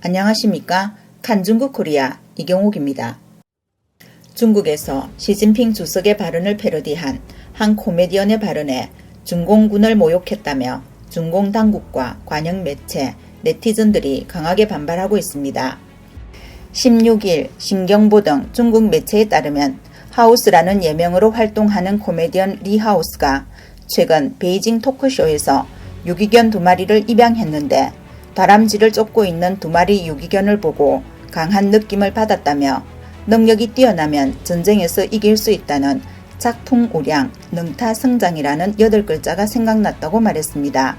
안녕하십니까? 칸중국 코리아 이경옥입니다. 중국에서 시진핑 주석의 발언을 패러디한 한 코미디언의 발언에 중공군을 모욕했다며 중공 당국과 관영 매체, 네티즌들이 강하게 반발하고 있습니다. 16일 신경보 등 중국 매체에 따르면 하우스라는 예명으로 활동하는 코미디언 리 하우스가 최근 베이징 토크쇼에서 유기견 두 마리를 입양했는데 다람쥐를 쫓고 있는 두 마리 유기견을 보고 강한 느낌을 받았다며 능력이 뛰어나면 전쟁에서 이길 수 있다는 작풍 우량, 능타 성장이라는 8글자가 생각났다고 말했습니다.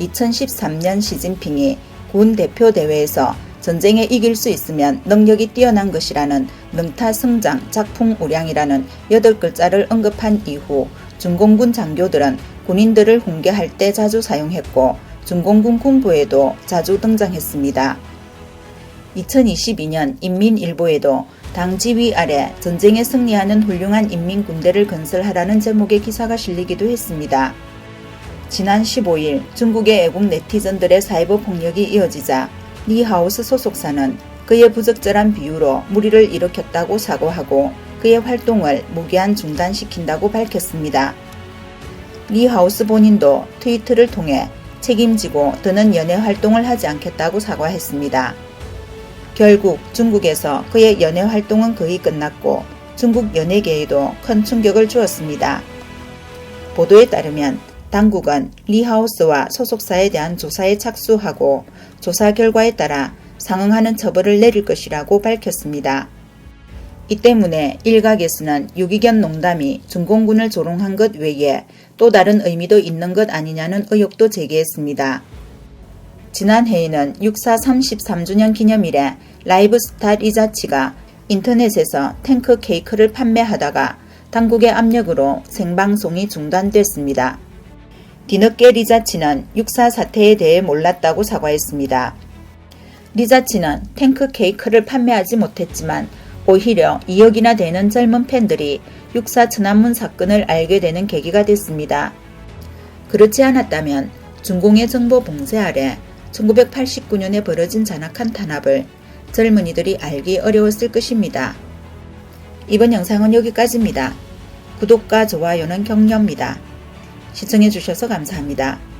2013년 시진핑이 군 대표 대회에서 전쟁에 이길 수 있으면 능력이 뛰어난 것이라는 능타 성장 작풍 우량이라는 8글자를 언급한 이후 중공군 장교들은 군인들을 훈계할 때 자주 사용했고 중공군 군부에도 자주 등장했습니다. 2022년 인민일보에도 당 지휘 아래 전쟁에 승리하는 훌륭한 인민군대를 건설하라는 제목의 기사가 실리기도 했습니다. 지난 15일 중국의 애국 네티즌들의 사이버 폭력이 이어지자 리하우스 소속사는 그의 부적절한 비유로 무리를 일으켰다고 사과하고 그의 활동을 무기한 중단시킨다고 밝혔습니다. 리하우스 본인도 트위터를 통해 책임지고 더는 연애 활동을 하지 않겠다고 사과했습니다. 결국 중국에서 그의 연애 활동은 거의 끝났고 중국 연예계에도 큰 충격을 주었습니다. 보도에 따르면 당국은 리하우스와 소속사에 대한 조사에 착수하고 조사 결과에 따라 상응하는 처벌을 내릴 것이라고 밝혔습니다. 이 때문에 일각에서는 유기견 농담이 중공군을 조롱한 것 외에 또 다른 의미도 있는 것 아니냐는 의혹도 제기했습니다. 지난해에는 육사 33주년 기념일에 라이브스타 리자치가 인터넷에서 탱크 케이크를 판매하다가 당국의 압력으로 생방송이 중단됐습니다. 뒤늦게 리자치는 육사 사태에 대해 몰랐다고 사과했습니다. 리자치는 탱크 케이크를 판매하지 못했지만 오히려 2억이나 되는 젊은 팬들이 육사 천안문 사건을 알게 되는 계기가 됐습니다. 그렇지 않았다면 중공의 정보 봉쇄 아래 1989년에 벌어진 잔악한 탄압을 젊은이들이 알기 어려웠을 것입니다. 이번 영상은 여기까지입니다. 구독과 좋아요는 격려입니다. 시청해주셔서 감사합니다.